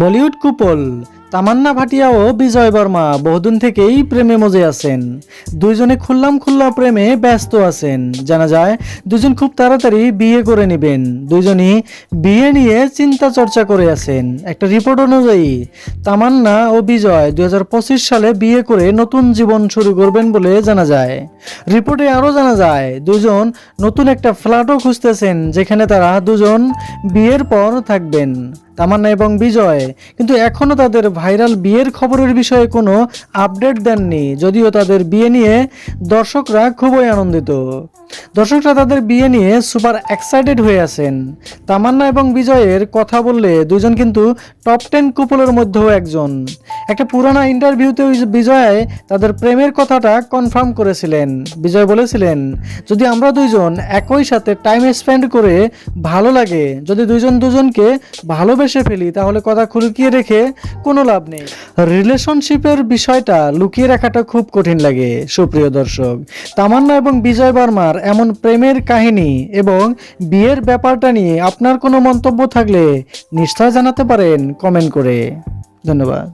Bollywood couple Tamannaah Bhatia ও বিজয় বর্মা বহুদিন থেকেই প্রেমে মজে আছেন। দুইজনে খুল্লাম খুল্লা প্রেমে ব্যস্ত আছেন। জানা যায় দুজন খুব তাড়াতাড়ি বিয়ে করে নেবেন। দুইজনই বিয়ে নিয়ে চিন্তা চর্চা করে আছেন। একটা রিপোর্ট অনুযায়ী, তামান্না ও বিজয় দুই হাজার পঁচিশ সালে বিয়ে করে নতুন জীবন শুরু করবেন বলে জানা যায়। রিপোর্টে আরও জানা যায় দুজন নতুন একটা ফ্ল্যাটও খুঁজতেছেন, যেখানে তারা দুজন বিয়ের পর থাকবেন। তামান্না এবং বিজয়। কিন্তু এখনও তাদের ভাইরাল বিয়ের খবরের বিষয়ে কোনো আপডেট দেননি, যদিও তাদের বিয়ে নিয়ে দর্শকরা খুবই আনন্দিত। দর্শকরা তাদের বিয়ে নিয়ে সুপার এক্সাইটেড হয়ে আছেন। তামান্না এবং বিজয়ের কথা বললে দুজন কিন্তু টপ টেন কুপলের মধ্যেও একজন। একটা পুরানো ইন্টারভিউতে বিজয় তাদের প্রেমের কথাটা কনফার্ম করেছিলেন। বিজয় বলেছিলেন, যদি আমরা দুইজন একই সাথে টাইম স্পেন্ড করে ভালো লাগে, যদি দুইজন দুজনকে ভালোবেসে ফেলি, তাহলে কথা লুকিয়ে রেখে কোনো লাভ নেই। রিলেশনশিপের বিষয়টা লুকিয়ে রাখাটা খুব কঠিন লাগে, সুপ্রিয় দর্শক। তামান্না এবং বিজয় বর্মার এমন প্রেমের কাহিনী এবং বিয়ের ব্যাপারটা নিয়ে আপনার কোনো মন্তব্য থাকলে নিশ্চয় জানাতে পারেন কমেন্ট করে। ধন্যবাদ।